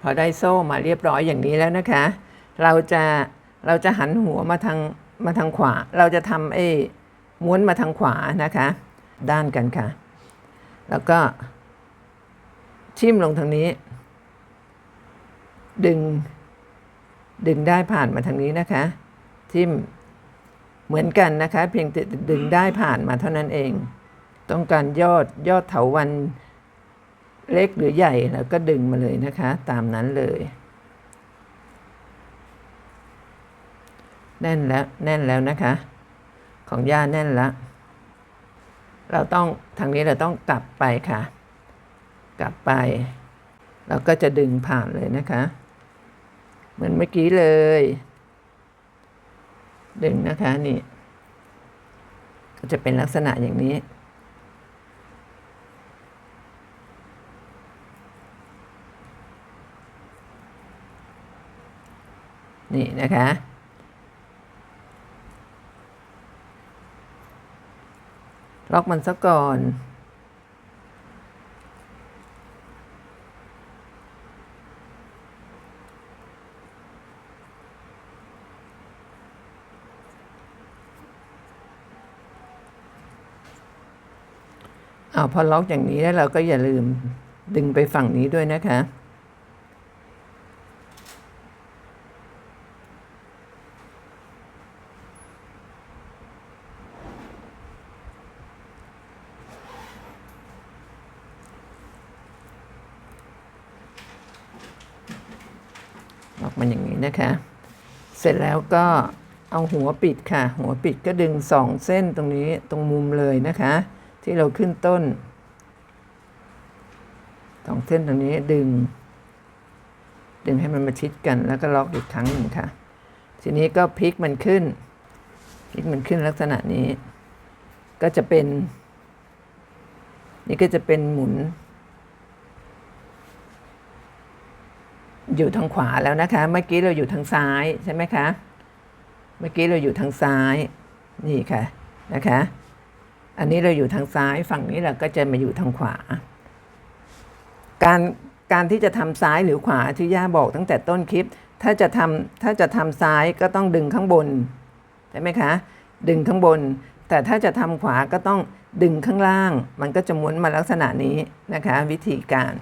พอได้โซ่มาเรียบร้อยอย่างนี้แล้วนะคะ เราจะเราจะหันหัวมาทางมาทางขวา เราจะทำไอ้ม้วนมาทางขวานะคะ ด้านกันค่ะ แล้วก็ชิมลงทางนี้ ดึง ดึงได้ผ่านมาทางนี้นะคะ ทิมเหมือนกันนะคะ เพียงแต่ดึงได้ผ่านมาเท่านั้นเอง ต้องการยอดยอดเถาวัน เล็กหรือใหญ่แล้วก็ดึงมาเลยนะคะ ตามนั้นเลย แน่นแล้วแน่นแล้วนะคะ ของย่าแน่นแล้วเราต้องทางนี้เราต้องกลับไปค่ะ กลับไปเราก็จะดึงผ่านเลยนะคะ เหมือนเมื่อกี้เลย ดึงนะคะนี่ ก็จะเป็นลักษณะอย่างนี้ นี่นะคะล็อกมันซะก่อน เอาพอล็อกอย่างนี้แล้วเราก็อย่าลืมดึงไปฝั่งนี้ด้วยนะคะ อกมันอย่างนี้นะคะ เสร็จแล้วก็เอาหัวปิดค่ะ หัวปิดก็ดึงสองเส้นตรงนี้ตรงมุมเลยนะคะ ที่เราขึ้นต้นสองเส้นตรงนี้ดึง ดึงให้มันมาชิดกันแล้วก็ล็อกอีกครั้งหนึ่งค่ะ ทีนี้ก็พลิกมันขึ้นพลิกมันขึ้นลักษณะนี้ ก็จะเป็น นี่ก็จะเป็นหมุน อยู่ทางขวาแล้วนะคะ เมื่อกี้เราอยู่ทางซ้ายใช่ไหมคะ เมื่อกี้เราอยู่ทางซ้าย นี่ค่ะนะคะ อันนี้เราอยู่ทางซ้ายฝั่งนี้เราก็จะมาอยู่ทางขวา การการที่จะทำซ้ายหรือขวาที่ย่าบอกตั้งแต่ต้นคลิป ถ้าจะทำถ้าจะทำซ้ายก็ต้องดึงข้างบนใช่ไหมคะ ดึงข้างบน แต่ถ้าจะทำขวาก็ต้องดึงข้างล่าง มันก็จะม้วนมาลักษณะนี้นะคะ วิธีการ